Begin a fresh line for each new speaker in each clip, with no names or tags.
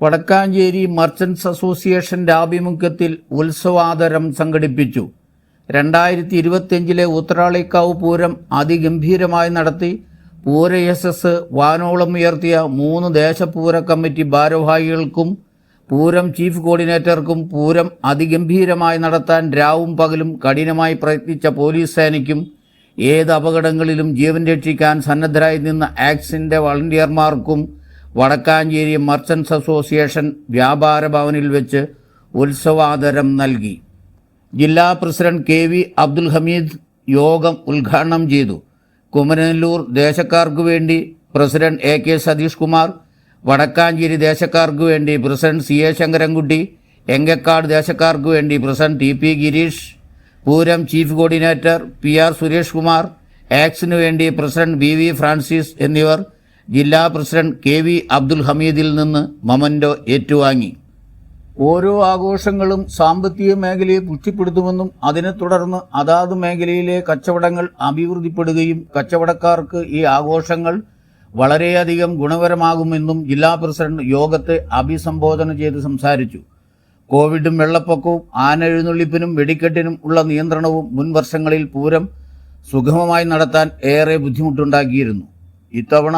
Vadakkanchery merchants അസോസിയേഷന്റെ ആഭിമുഖ്യത്തിൽ ഉത്സവാദരം സംഘടിപ്പിച്ചു. രണ്ടായിരത്തി ഇരുപത്തിയഞ്ചിലെ ഉത്രാളിക്കാവ് പൂരം അതിഗംഭീരമായി നടത്തി പൂര യശസ് വാനോളം ഉയർത്തിയ മൂന്ന് ദേശപൂര കമ്മിറ്റി ഭാരവാഹികൾക്കും പൂരം ചീഫ് കോർഡിനേറ്റർക്കും പൂരം അതിഗംഭീരമായി നടത്താൻ രാവും പകലും കഠിനമായി പ്രയത്നിച്ച പോലീസ് സേനയ്ക്കും ഏത് അപകടങ്ങളിലും ജീവൻ രക്ഷിക്കാൻ സന്നദ്ധരായി നിന്ന ആക്സിന്റെ വളണ്ടിയർമാർക്കും വടക്കാഞ്ചേരി മർച്ചൻസ് അസോസിയേഷൻ വ്യാപാര ഭവനിൽ വെച്ച് ഉത്സവാദരം നൽകി. ജില്ലാ president K V Abdul Hameed യോഗം ഉദ്ഘാടനം ചെയ്തു. കുമരനെല്ലൂർ ദേശക്കാർക്ക് വേണ്ടി president A K Satheesh Kumar Vadakkancheri ദേശക്കാർക്ക് വേണ്ടി president C A Sankarankutty Engakkad ദേശക്കാർക്ക് വേണ്ടി president T P Girish Pooram chief coordinator P R Suresh Kumar ആക്സിനു വേണ്ടി പ്രസിഡന്റ് ബി വി ഫ്രാൻസിസ് എന്നിവർ ജില്ലാ പ്രസിഡന്റ് കെ വി അബ്ദുൽ ഹമീദിൽ നിന്ന് മൊമന്റോ ഏറ്റുവാങ്ങി. ഓരോ ആഘോഷങ്ങളും സാമ്പത്തിക മേഖലയെ പുഷ്ടിപ്പെടുത്തുമെന്നും അതിനെ തുടർന്ന് അതാത് മേഖലയിലെ കച്ചവടങ്ങൾ അഭിവൃദ്ധിപ്പെടുകയും കച്ചവടക്കാർക്ക് ഈ ആഘോഷങ്ങൾ വളരെയധികം ഗുണപരമാകുമെന്നും ജില്ലാ പ്രസിഡന്റ് യോഗത്തെ അഭിസംബോധന ചെയ്ത് സംസാരിച്ചു. കോവിഡും വെള്ളപ്പൊക്കവും ആനെഴുന്നള്ളിപ്പിനും വെടിക്കെട്ടിനും ഉള്ള നിയന്ത്രണവും മുൻ വർഷങ്ങളിൽ പൂരം സുഗമമായി നടത്താൻ ഏറെ ബുദ്ധിമുട്ടുണ്ടാക്കിയിരുന്നു. ഇത്തവണ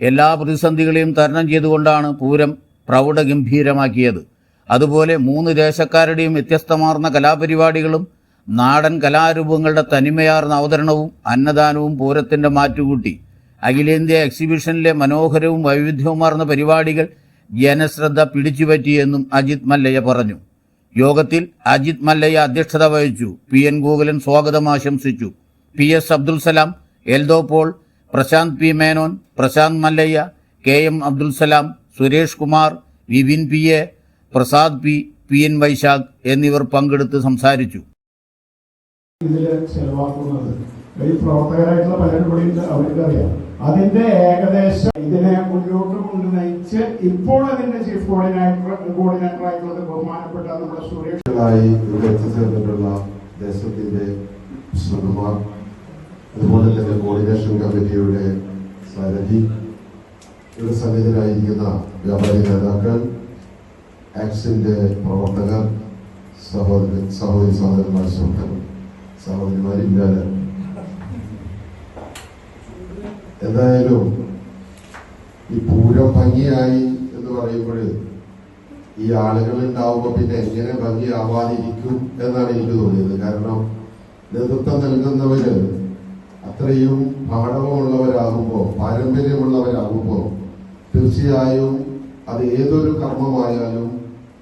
എല്ലാ പ്രതിസന്ധികളെയും തരണം ചെയ്തുകൊണ്ടാണ് പൂരം പ്രൗഢഗംഭീരമാക്കിയത്. അതുപോലെ മൂന്ന് ദേശക്കാരുടെയും വ്യത്യസ്തമാർന്ന കലാപരിപാടികളും നാടൻ കലാരൂപങ്ങളുടെ തനിമയാർന്ന അവതരണവും അന്നദാനവും പൂരത്തിന്റെ മാറ്റുകൂട്ടി. അഖിലേന്ത്യാ എക്സിബിഷനിലെ മനോഹരവും വൈവിധ്യവുമാർന്ന പരിപാടികൾ ജനശ്രദ്ധ പിടിച്ചുപറ്റിയെന്നും അജിത് മല്ലയ്യ പറഞ്ഞു. യോഗത്തിൽ അജിത് മല്ലയ്യ അധ്യക്ഷത വഹിച്ചു. പി. എൻ. ഗോകുലൻ സ്വാഗതം ആശംസിച്ചു. P. S. Abdul Salam Eldho Paul Prashanth P Menon Prashanth Mallayya K M Abdul Salam Suresh Kumar Vipin P A Prasad P P N Vaishakh എന്നിവർ പങ്കെടുത്ത് സംസാരിച്ചു.
ഇതിൽ ചെലവാക്കുന്നത് ഈ പ്രവർത്തകരായിട്ടുള്ള പലരും ഇവിടെ അവർക്ക് അറിയാം. അതിന്റെ ഏകദേശം ഇതിനെ മുന്നോട്ട് കൊണ്ട് നയിച്ച് ഇപ്പോൾ അതിന്റെ ചീഫ് കോർഡിനേറ്റർ കോർഡിനേറ്റർ ആയിട്ടുള്ളത് ബഹുമാനപ്പെട്ട നമ്മുടെ സുരേഷ്.
ആയി ഇവിടെ എത്തിച്ചേർന്നിട്ടുള്ള ദേശത്തിന്റെ പ്രസിഡന്റുമാർ അതുപോലെ തന്നെ കോർഡിനേഷൻ കമ്മിറ്റിയുടെ സാരഥി ഇവിടെ സന്നിധരായിരിക്കുന്ന വ്യാപാരി നേതാക്കൾ ആക്സിന്റെ പ്രവർത്തകർ സഹോദര സഹോദരി സഹോദരന്മാർ സുഹൃത്തുക്കൾ സഹോദരിമാരില്ല എന്തായാലും ഈ പൂരം ഭംഗിയായി എന്ന് പറയുമ്പോൾ ഈ ആളുകൾ ഉണ്ടാവുമ്പോൾ പിന്നെ എങ്ങനെ ഭംഗിയാവാതിരിക്കും എന്നാണ് എനിക്ക് തോന്നിയത്. കാരണം നേതൃത്വം നൽകുന്നവര് അത്രയും പാഠവുമുള്ളവരാകുമ്പോൾ പാരമ്പര്യമുള്ളവരാകുമ്പോൾ തീർച്ചയായും അത് ഏതൊരു കർമ്മമായാലും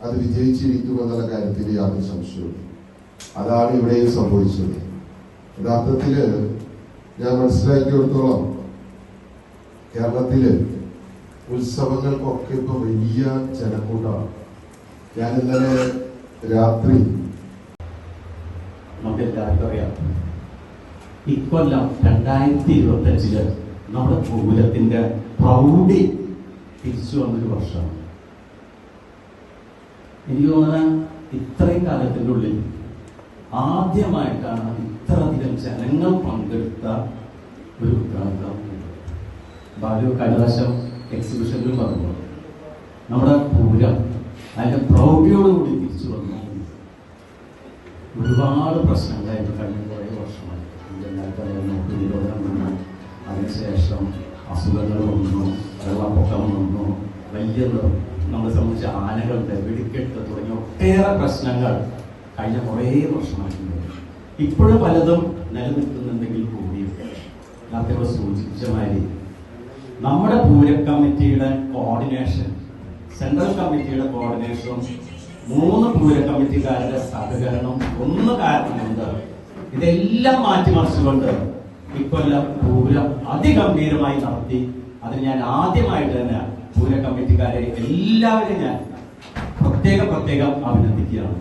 അത് വിജയിച്ചിരിക്കുമെന്നുള്ള കാര്യത്തിൽ യാതൊരു സംശയമില്ല അതാണ് ഇവിടെയും സംഭവിച്ചത്. യഥാർത്ഥത്തിൽ ഞാൻ മനസ്സിലാക്കിയെടുത്തോളം കേരളത്തിൽ ഉത്സവങ്ങൾക്കൊക്കെ ഇപ്പൊ വലിയ ജനക്കൂട്ടമാണ് ഞാൻ ഇന്നലെ രാത്രി
നമുക്ക് എല്ലാവർക്കും അറിയാം. ഇക്കൊല്ലം രണ്ടായിരത്തി ഇരുപത്തി അഞ്ചിൽ നമ്മുടെ ഗോകുലത്തിന്റെ പ്രൗഢി തിരിച്ചു വന്നൊരു വർഷമാണ്. എനിക്ക് തോന്നുന്ന ഇത്രയും കാലത്തിന്റെ ഉള്ളിൽ ആദ്യമായിട്ടാണ് ഇത്രയധികം ജനങ്ങൾ പങ്കെടുത്ത ഒരു ഉദ്ഘാടനം ബാലു കൈലാശം എക്സിബിഷനിൽ പറഞ്ഞു. നമ്മുടെ പൂരം അതിന്റെ പ്രൗഢിയോടുകൂടി തിരിച്ചു വന്നു. ഒരുപാട് കുറേ വർഷമായി എല്ലാവർക്കും നിരോധനം വന്നു അതിനുശേഷം അസുഖങ്ങൾ വന്നു വെള്ളപ്പൊക്കം വന്നു വലിയ നമ്മളെ സംബന്ധിച്ച് ആനകളുടെ വെടിക്കെട്ട് തുടങ്ങിയ ഒട്ടേറെ പ്രശ്നങ്ങൾ കഴിഞ്ഞ കുറേ വർഷമായിട്ടുണ്ട് ഇപ്പോഴും പലതും നിലനിൽക്കുന്നുണ്ടെങ്കിൽ കൂടിയും. നേരത്തെ സൂചിപ്പിച്ച മാതിരി നമ്മുടെ പൂര കമ്മിറ്റിയുടെ കോർഡിനേഷൻ സെൻട്രൽ കമ്മിറ്റിയുടെ കോർഡിനേഷനും മൂന്ന് പൂര കമ്മിറ്റിക്കാരുടെ സഹകരണം ഒന്ന് കാരണം ഇതെല്ലാം മാറ്റിമറിച്ചുകൊണ്ട് ഇക്കൊല്ലം പൂരം അതിഗംഭീരമായി നടത്തി. അതിന് ഞാൻ ആദ്യമായിട്ട് തന്നെ പൂര കമ്മിറ്റിക്കാരെ എല്ലാവരെയും ഞാൻ പ്രത്യേകം പ്രത്യേകം അഭിനന്ദിക്കുകയാണ്.